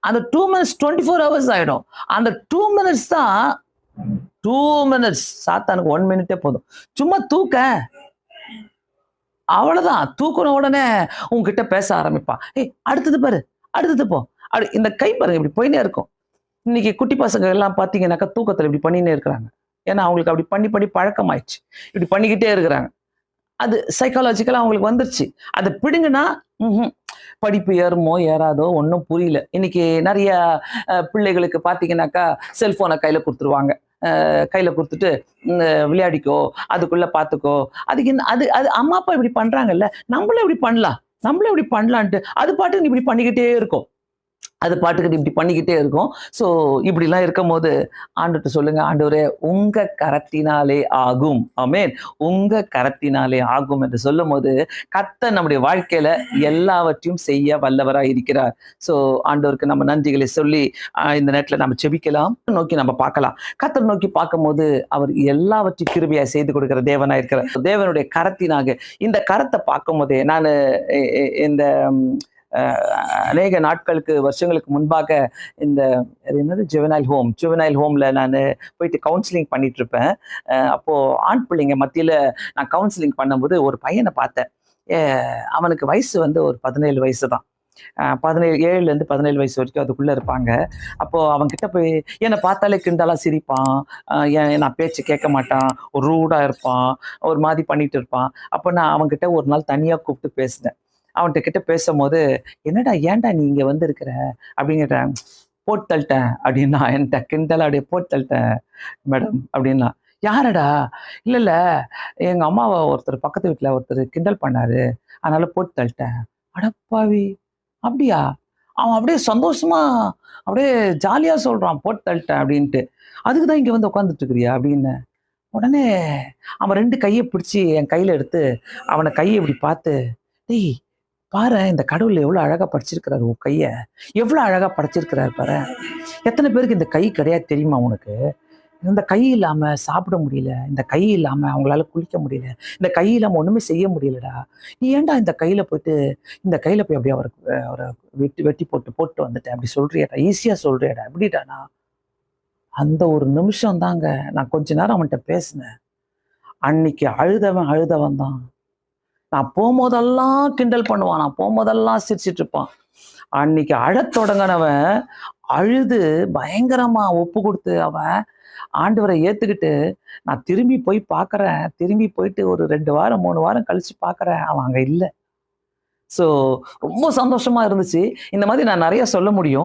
அந்த two minutes twenty four hours ஆயிடும். அந்த டூ மினிட்ஸ் தான் டூ மினிட்ஸ் சாத்தானுக்கு ஒன் மினிட்டே போதும். சும்மா தூக்க. அவ்வளவுதான். தூக்குன உடனே உங்ககிட்ட பேச ஆரம்பிப்பான். ஏய் அடுத்தது பாரு. அடுத்தது போ. அடு இந்த கை பாருங்க இப்படி போயினே இருக்கும். இன்னைக்கு குட்டி பசங்க எல்லாம் பார்த்தீங்கன்னாக்கா தூக்கத்துல இப்படி பண்ணினே இருக்கிறாங்க. ஏன்னா அவங்களுக்கு அப்படி பண்ணி பண்ணி பழக்கமாயிடுச்சு. இப்படி பண்ணிக்கிட்டே இருக்கிறாங்க. அது சைக்காலஜிக்கலா அவங்களுக்கு வந்துருச்சு. அதை பிடுங்கன்னா படிப்பு ஏறுமோ ஏறாதோ ஒன்றும் புரியல. இன்னைக்கு நிறைய அஹ், பிள்ளைகளுக்கு பார்த்தீங்கன்னாக்கா செல்ஃபோனை கையில கொடுத்துருவாங்க. அஹ், கையில கொடுத்துட்டு விளையாடிக்கோ அதுக்குள்ள பார்த்துக்கோ அதுக்கு என்ன அது அது அம்மா அப்பா இப்படி பண்றாங்கல்ல. நம்மளும் இப்படி பண்ணலாம். நம்மளும் இப்படி பண்ணலான்ட்டு அது பாட்டுக்கு இப்படி பண்ணிக்கிட்டே இருக்கும். அது பாட்டுக்கு இப்படி பண்ணிக்கிட்டே இருக்கும். ஸோ இப்படிலாம் இருக்கும் போது ஆண்டுட்டு சொல்லுங்க ஆண்டவரே உங்க கரத்தினாலே ஆகும். ஆமேன் உங்க கரத்தினாலே ஆகும் என்று சொல்லும் போது கத்த நம்முடைய வாழ்க்கையில எல்லாவற்றையும் செய்ய வல்லவராக இருக்கிறார். ஸோ ஆண்டவருக்கு நம்ம நன்றிகளை சொல்லி இந்த நேரத்தில் நம்ம செபிக்கலாம். நோக்கி நம்ம பார்க்கலாம். கர்த்தர் நோக்கி பார்க்கும்போது அவர் எல்லாவற்றையும் கிருபையாக செய்து கொடுக்கிற தேவனாக இருக்கிறார். தேவனுடைய கரத்தினாக இந்த கரத்தை பார்க்கும் போதே நான் இந்த அநேக நாட்களுக்கு வருஷங்களுக்கு முன்பாக இந்த என்னது? ஜுவனைல் ஹோம் ஜுவனைல் ஹோம்ல நான் போயிட்டு கவுன்சிலிங் பண்ணிட்டு இருப்பேன் அப்போது அப்போ ஆண் பிள்ளைங்க மத்தியில நான் கவுன்சிலிங் பண்ணும்போது ஒரு பையனை பார்த்தேன். அவனுக்கு வயசு வந்து ஒரு பதினேழு வயசு தான். பதினேழு ஏழுல இருந்து பதினேழு வயசு வரைக்கும் அதுக்குள்ள இருப்பாங்க. அப்போ அவன் கிட்ட போய் என்னை பார்த்தாலே கிண்டலா சிரிப்பான். ஏன் என் நான் பேச்சு கேட்க மாட்டான். ஒரு ரூடா இருப்பான். ஒரு மாதிரி பண்ணிட்டு இருப்பான் அப்போ நான் அவன்கிட்ட ஒரு நாள் தனியா கூப்பிட்டு பேசினேன். அவன்கிட்ட கிட்ட பேசும்போது என்னடா ஏன்டா நீ இங்கே வந்திருக்கிற? அப்படிங்கிற போட்டு தள்ளிட்டேன் அப்படின்னா என்கிட்ட கிண்டல் அப்படியே போட்டு தள்ளிட்டேன் மேடம் அப்படின்னா. யாரடா? இல்லை இல்லை எங்கள் அம்மாவை ஒருத்தர் பக்கத்து வீட்டில் ஒருத்தர் கிண்டல் பண்ணாரு. அதனால போட்டு தள்ளிட்டேன். அடப்பாவி அப்படியா? அவன் அப்படியே சந்தோஷமா அப்படியே ஜாலியாக சொல்கிறான் போட்டு தள்ளிட்டேன் அப்படின்ட்டு. அதுக்கு தான் இங்கே வந்து உட்காந்துட்டு இருக்கிறியா அப்படின்னு. உடனே அவன் ரெண்டு கையை பிடிச்சி என் கையில் எடுத்து அவனை கையை இப்படி பார்த்து டேய் பாரு இந்த கடவுள் எவ்வளோ அழகாக படிச்சிருக்கிறாரு உன் கையை. எவ்வளோ அழகாக படைச்சிருக்கிறாரு பாரு. எத்தனை பேருக்கு இந்த கை கிடையாது தெரியுமா உனக்கு? இந்த கை இல்லாமல் சாப்பிட முடியல. இந்த கை இல்லாமல் அவங்களால குளிக்க முடியல. இந்த கை இல்லாமல் ஒன்றுமே செய்ய முடியலடா. நீ ஏன்டா இந்த கையில் போயிட்டு இந்த கையில் போய் அப்படியே அவருக்கு அவரை வெட்டி வெட்டி போட்டு போட்டு வந்துட்டேன் அப்படி சொல்றியாடா. ஈஸியாக சொல்றியாடா. எப்படிடானா அந்த ஒரு நிமிஷம் தாங்க நான் கொஞ்ச நேரம் அவன்கிட்ட பேசினேன். அன்னைக்கு அழுதவன் அழுதவன் தான் நான் போகும்போதெல்லாம் கிண்டல் பண்ணுவான். நான் போகும்போதெல்லாம் சிரிச்சிட்டு இருப்பான். அன்னைக்கு அழத் தொடங்கினவன் அழுது பயங்கரமா ஒப்பு கொடுத்து அவன் ஆண்டவரை ஏத்துக்கிட்டு நான் திரும்பி போய் பார்க்குறேன். திரும்பி போயிட்டு ஒரு ரெண்டு வாரம் மூணு வாரம் கழிச்சு பார்க்குறேன். அவன் அங்கே இல்லை. ஸோ ரொம்ப சந்தோஷமா இருந்துச்சு. இந்த மாதிரி நான் நிறைய சொல்ல முடியும்.